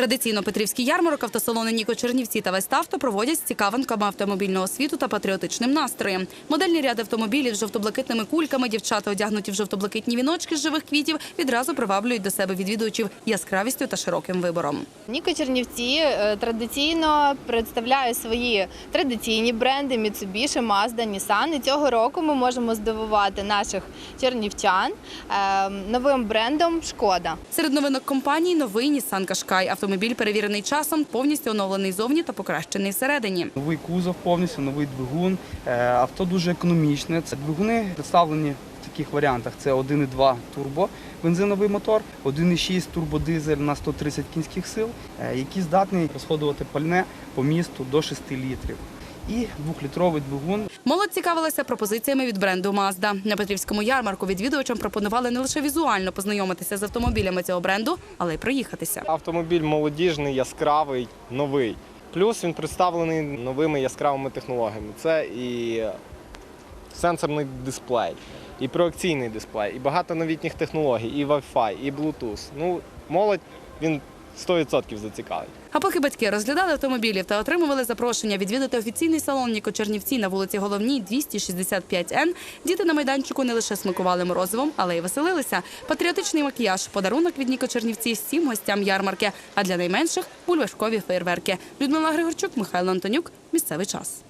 Традиційно Петрівський ярмарок, автосалони Ніко Чернівці та Веставто проводять з цікавинками автомобільного світу та патріотичним настроєм. Модельний ряд автомобілів з жовто-блакитними кульками, дівчата одягнуті в жовто-блакитні віночки з живих квітів, відразу приваблюють до себе відвідувачів яскравістю та широким вибором. Ніко Чернівці е, традиційно представляє свої традиційні бренди Mitsubishi, Mazda, Nissan. І цього року ми можемо здивувати наших чернівчан е, новим брендом Шкода. Серед новинок компанії новий Nissan Qashqai. Автомобіль перевірений часом, повністю оновлений зовні та покращений всередині. Новий кузов повністю, новий двигун. Е, Авто дуже економічне. Це двигуни представлені в таких варіантах: це 1,2 турбо бензиновий мотор, 1,6 турбодизель на 130 кінських сил, які який здатний розходувати пальне по місту до 6 літрів. І двохлітровий двигун Молодь цікавилася пропозиціями від бренду Mazda. На Петрівському ярмарку відвідувачам пропонували не лише візуально познайомитися з автомобілями цього бренду, але й проїхатися. Автомобіль молодіжний, яскравий, новий. Плюс він представлений новими яскравими технологіями. Це і сенсорний дисплей, і проекційний дисплей, і багато новітніх технологій, і Wi-Fi, і Bluetooth. Ну, молодь він 100% зацікавить. А поки батьки розглядали автомобілів та отримували запрошення відвідати офіційний салон Ніко Чернівці на вулиці Головній 265Н, діти на майданчику не лише смакували морозивом, але й веселилися. Патріотичний макіяж, подарунок від Ніко Чернівці всім гостям ярмарки, а для найменших бульвашкові фейерверки. Людмила Григорчук, Михайло Антонюк. Місцевий час.